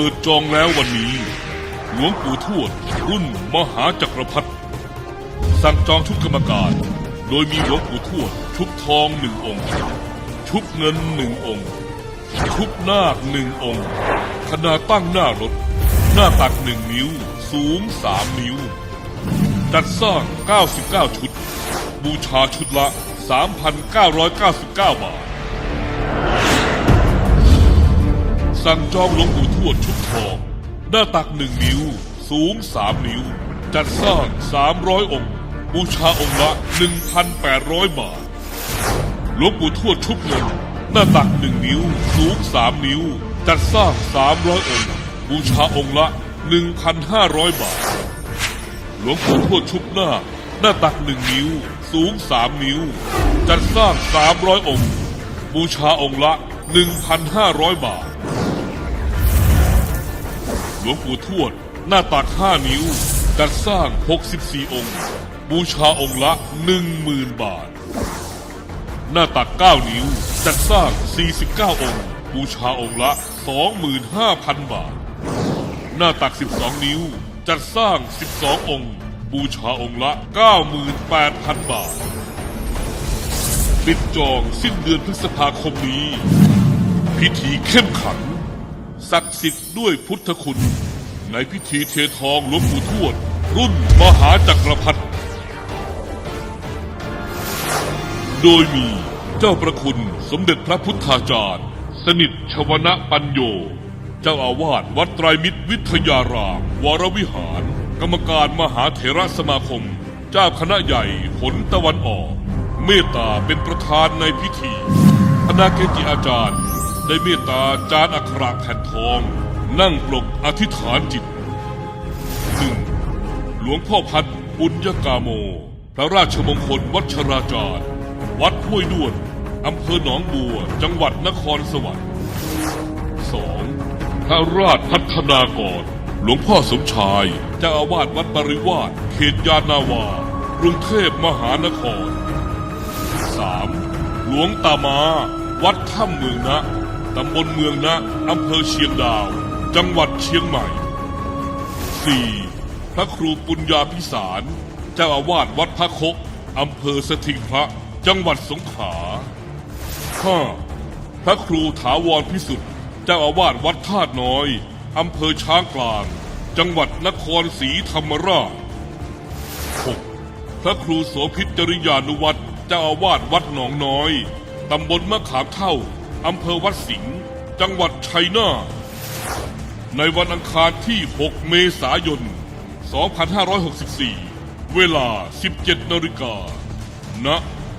ปิดจองแล้ววันนี้ หลวงปู่ทวด รุ่นมหาจักรพรรดิสั่งจองชุดกรรมการ โดยมีหลวงปู่ทวด ชุบทองหนึ่งองค์ ชุบเงินหนึ่งองค์ ชุบนาคหนึ่งองค์ ขนาดตั้งหน้ารถ หน้าตักหนึ่งนิ้ว สูงสามนิ้ว จัดสร้าง 99 ชุด บูชาชุดละ 3,999 บาท สั่งจองหลวงปู่ทวดชุดทอง หน้าตักหนึ่งนิ้ว สูงสามนิ้ว จัดสร้าง300อยองค์ บูชาองค์ละ1,800บาท หลวงปู่ทวดชุบเงิน หน้าตักหนึ่งนิ้ว สูงสามนิ้ว จัดสร้าง300อยองค์ บูชาองค์ละ1,500บาท หลวงปู่ทวดชุบหน้า หน้าตักหนึ่งนิ้ว สูงสามนิ้ว จัดสร้างสามร้อยองค์ บูชาองค์ละหนึ่งพันห้าร้อยบาท หลวงปู่ทวด หน้าตักห้านิ้ว จัดสร้างหกสิบสี่องค์ บูชาองค์ละหนึ่งหมื่นบาท หน้าตักเก้านิ้ว จัดสร้างสี่สิบเก้าองค์ บูชาองค์ละสองหมื่นห้าพันบาท หน้าตัก 12 นิ้ว จัดสร้าง 12 องค์ บูชาองค์ละ 98,000 บาท ปิดจองสิ้นเดือนพฤษภาคมนี้ พิธีเข้มขัง ศักดิ์สิทธิ์ด้วยพุทธคุณ ในพิธีเททองหลวงปู่ทวด รุ่นมหาจักรพรรดิโดยมีเจ้าประคุณสมเด็จพระพุทธาจารย์ สนิทชวนะปัญโย เจ้าอาวาสวัดไตรมิตรวิทยาราม วรวิหาร กรรมการมหาเถรสมาคม เจ้าคณะใหญ่ผลตะวันออก เมตตาเป็นประธานในพิธีคณะเกจิอาจารย์ ได้เมตตาจารย์อักขระแผ่นทอง นั่งปลกอธิษฐานจิตหนึ่งหลวงพ่อพัดปุญญกาโม พระราชมงคลวัชราจารย์ วัดห้วยด้วนอำเภอหนองบัว จังหวัดนครสวรรค์สองพระราชพัฒนากร หลวงพ่อสมชายเจ้าอาวาสวัดปริวาสเขตยานนาวา กรุงเทพมหานครสามหลวงตามา วัดถ้ำเมืองนะ ตำบลเมืองนะอำเภอเชียงดาว จังหวัดเชียงใหม่ 4. พระครูปุญญาพิสาร เจ้าอาวาสวัดพระคกอำเภอสถิงพระ จังหวัดสงขลา 5. พระครูถาวรพิสุทธิ์ เจ้าอาวาสวัดธาตุน้อยอำเภอช้างกลาง จังหวัดนครศรีธรรมราช 6. พระครูโสภิจริยานุวัตรเจ้าอาวาสวัดหนองน้อย ตำบลมะขามเท่า อำเภอวัดสิงห์จังหวัดชัยนาทในวันอังคารที่ 6 เมษายน 2564 เวลา 17 นาฬิกาณ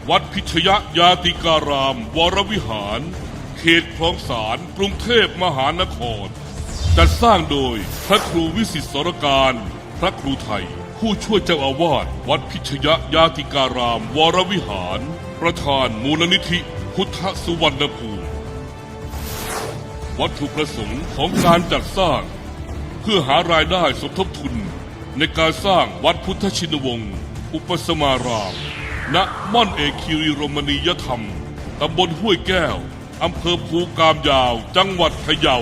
วัดพิชยยาติการาม วรวิหาร เขตคลองสารกรุงเทพมหานคร จัดสร้างโดยพระครูวิสิตสรการ พระครูไทย ผู้ช่วยเจ้าอาวาสวัดพิชยยาติการาม วรวิหาร ประธานมูลนิธิ พุทธสุวรรณภูมิ วัตถุประสงค์ของการจัดสร้าง เพื่อหารายได้สมทบทุนในการสร้างวัดพุทธชินวงศ์อุปสมาราม ณ ม่อนเอกคิริรมณียธรรม ตำบลห้วยแก้ว อำเภอภูกามยาว จังหวัดพะเยา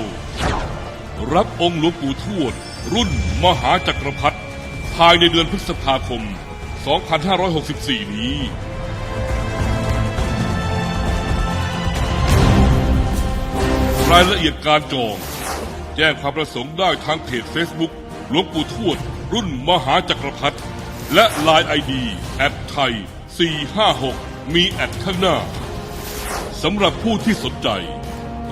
รับองค์หลวงปู่ทวด รุ่นมหาจักรพรรดิภายในเดือนพฤษภาคม 2564 นี้ รายละเอียดการจอง แจ้งความประสงค์ได้ทางเพจ Facebook หลวงปู่ทวด รุ่นมหาจักรพรรดิและ Line ID แอดไทย 456 มีแอดข้างหน้าสำหรับผู้ที่สนใจ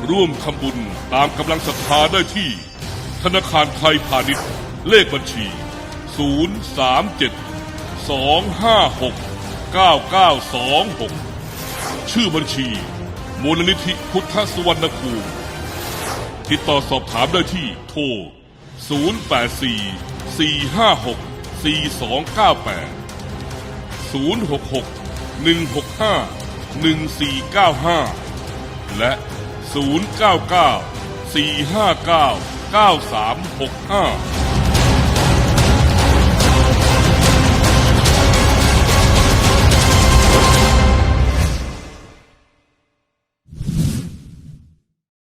ร่วมทำบุญตามกำลังศรัทธาได้ที่ ธนาคารไทยพาณิชย์ เลขบัญชี 037 256 9926 ชื่อบัญชีมูลนิธิพุทธสุวรรณภูมิ ติดต่อสอบถามได้ที่โทร 084 456 4298 066 165 1495 และ 099 459 9365